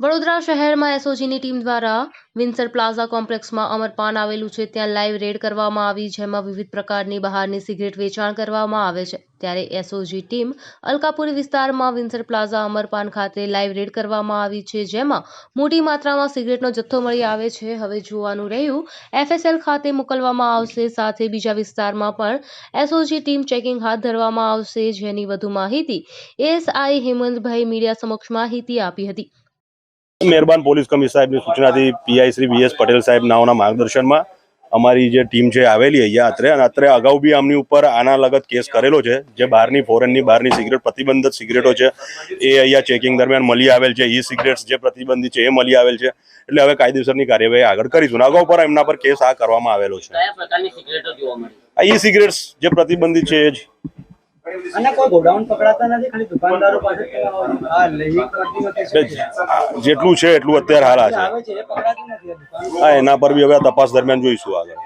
વડોદરા શહેરમાં એસઓજીની ટીમ દ્વારા વિન્સર પ્લાઝા કોમ્પ્લેક્સમાં અમરપાન આવેલું છે. ત્યાં લાઈવ રેડ કરવામાં આવી, જેમાં વિવિધ પ્રકારની બહારની સિગરેટ વેચાણ કરવામાં આવે છે. ત્યારે એસઓજી ટીમ અલકાપુરી વિસ્તારમાં વિન્સર પ્લાઝા અમરપાન ખાતે લાઈવ રેડ કરવામાં આવી છે, જેમાં મોટી માત્રામાં સિગરેટનો જથ્થો મળી આવે છે. હવે જોવાનું રહ્યું, એફએસએલ ખાતે મોકલવામાં આવશે. સાથે બીજા વિસ્તારમાં પણ એસઓજી ટીમ ચેકિંગ હાથ ધરવામાં આવશે, જેની વધુ માહિતી એસઆઈ હેમંતભાઈ મીડિયા સમક્ષ માહિતી આપી હતી. મહેરબાન પોલીસ કમિશનર સાહેબની સૂચનાથી PI Shri V S Patel સાહેબ નાઓના માર્ગદર્શનમાં અમારી જે ટીમ છે આવેલી અહીંયા અત્રે. અને અત્રે અગાઉ બી આમની ઉપર આના લગત કેસ કરેલો છે. જે બહારની ફોરેનની બહારની સિગરેટ પ્રતિબંધિત સિગરેટો છે એ અહીંયા ચેકિંગ દરમિયાન મળી આવેલ છે. ઈ સિગરેટ્સ જે પ્રતિબંધિત છે એ મળી આવેલ છે. એટલે હવે કાયદેસરની કાર્યવાહી આગળ કરીશું. અગાઉ પર એમના પર કેસ આ કરવામાં આવેલો છે. આ ઈ સિગરેટ્સ જે પ્રતિબંધિત છે એ જ. અને કોઈ ગોડાઉન પકડાતા નથી ખાલી દુકાનદારો પાસે આ લઈ કરતી વખતે શું એટલે છે? જ- જેટલું છે એટલું અત્યારે હાલ આ છે. હા એના પર બી હવે તપાસ દરમિયાન જોઈશું આગળ.